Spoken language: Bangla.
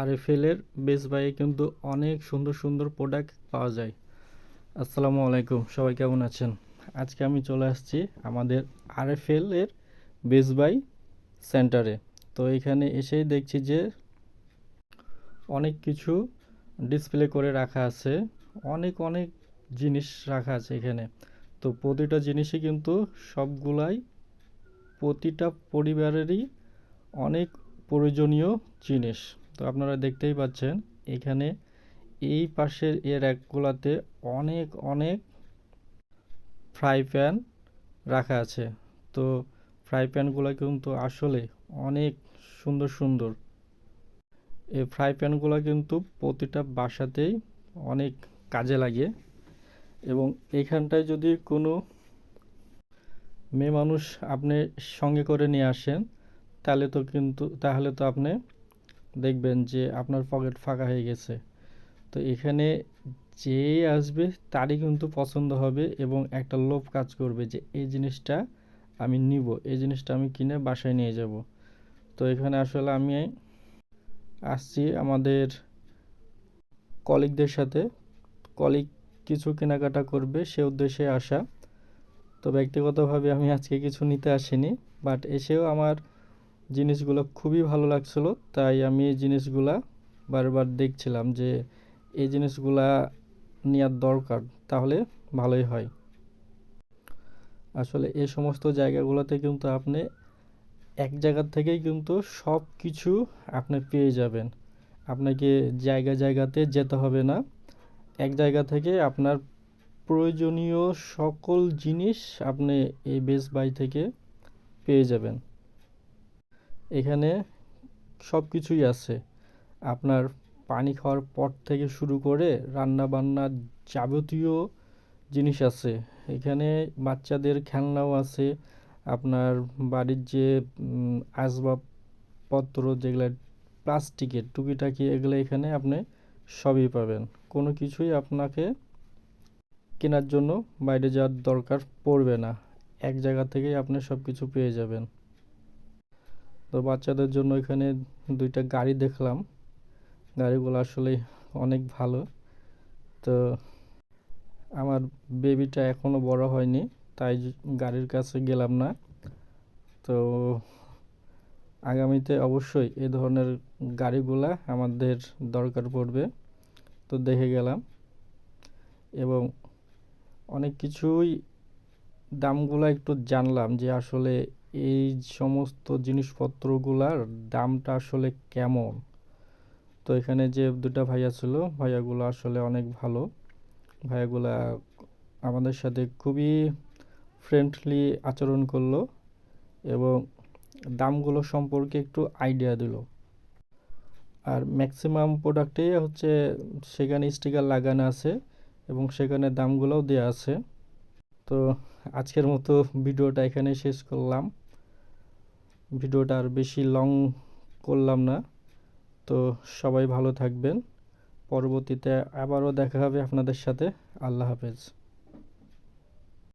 আরএফএলের বেস বাইয়ে কিন্তু অনেক সুন্দর সুন্দর প্রোডাক্ট পাওয়া যায়। আসসালামু আলাইকুম, সবাই কেমন আছেন? আজকে আমি চলে আসছি আমাদের আরএফএল এর বেস বাই সেন্টারে তো এখানে এসেই দেখছি যে অনেক কিছু ডিসপ্লে করে রাখা আছে, অনেক অনেক জিনিস রাখা আছে এখানে। তো প্রতিটা জিনিসই কিন্তু সবগুলাই প্রতিটা পরিবারেরই অনেক প্রয়োজনীয় জিনিস। তো আপনারা দেখতেই পাচ্ছেন, এখানে এই পাশের এর একগুলাতে অনেক অনেক ফ্রাই প্যান রাখা আছে। তো ফ্রাই প্যানগুলো কিন্তু আসলে অনেক সুন্দর সুন্দর। এই ফ্রাই প্যানগুলো কিন্তু প্রতিটা বাসাতেই অনেক কাজে লাগে এবং এখানটায় যদি কোনো মেয়ে মানুষ আপনি সঙ্গে করে নিয়ে আসেন, তাহলে তো কিন্তু, তাহলে তো আপনি দেখবেন যে আপনার পকেট ফাঁকা হয়ে গেছে। তো এখানে যে আসবে তারই কিন্তু পছন্দ হবে এবং একটা লোভ কাজ করবে যে এই জিনিসটা আমি নিব, এই জিনিসটা আমি কিনে বাসায় নিয়ে যাব। তো এখানে আসলে আমি আসছি আমাদের কলিগদের সাথে। কলিগ কিছু কেনাকাটা করবে, সে উদ্দেশ্যে আসা। তো ব্যক্তিগতভাবে আমি আজকে কিছু নিতে আসিনি বাট এসেও আমার জিনিসগুলো খুবই ভালো লাগছিল, তাই আমি এই জিনিসগুলা বারবার দেখছিলাম যে এই জিনিসগুলা নেওয়ার দরকার, তাহলে ভালোই হয়। আসলে এই সমস্ত জায়গাগুলোতে কিন্তু আপনি এক জায়গার থেকেই কিন্তু সব কিছু আপনি পেয়ে যাবেন। আপনাকে জায়গা জায়গাতে যেতে হবে না। এক জায়গা থেকে আপনার প্রয়োজনীয় সকল জিনিস আপনি এই বেস বাই থেকে পেয়ে যাবেন। এখানে সব কিছুই আছে। আপনার পানি খাওয়ার পর থেকে শুরু করে রান্না বান্নার যাবতীয় জিনিস আছে। এখানে বাচ্চাদের খেলনাও আছে। আপনার বাড়ির যে আসবাবপত্র যেগুলো, প্লাস্টিকের টুকিটাকি, এগুলো এখানে আপনি সবই পাবেন। কোনো কিছুই আপনাকে কেনার জন্য বাইরে যাওয়ার দরকার পড়বে না। এক জায়গা থেকেই আপনি সব কিছু পেয়ে যাবেন। তো বাচ্চাদের জন্য এখানে দুইটা গাড়ি দেখলাম। গাড়িগুলো আসলে অনেক ভালো। তো আমার বেবিটা এখনও বড় হয়নি, তাই গাড়ির কাছে গেলাম না। তো আগামীতে অবশ্যই এ ধরনের গাড়িগুলা আমাদের দরকার পড়বে। তো দেখে গেলাম। এবং অনেক কিছুই দামগুলো একটু জানলাম যে আসলে এই সমস্ত জিনিসপত্রগুলার দামটা আসলে কেমন? তো এখানে যে দুটা ভাইয়া ছিল, ভাইয়াগুলো আসলে অনেক ভালো। ভাইয়াগুলা আমাদের সাথে খুবই ফ্রেন্ডলি আচরণ করল এবং দামগুলো সম্পর্কে একটু আইডিয়া দিল। আর ম্যাক্সিমাম প্রোডাক্টেই হচ্ছে সেখানে স্টিকার লাগানো আছে এবং সেখানে দামগুলোও দেওয়া আছে। তো আজকের মতো ভিডিওটা এখানে শেষ করলাম। ভিডিওটা আর বেশি লং করলাম না। তো সবাই ভালো থাকবেন। পরবর্তীতে আবারও দেখা হবে আপনাদের সাথে। আল্লাহ হাফেজ।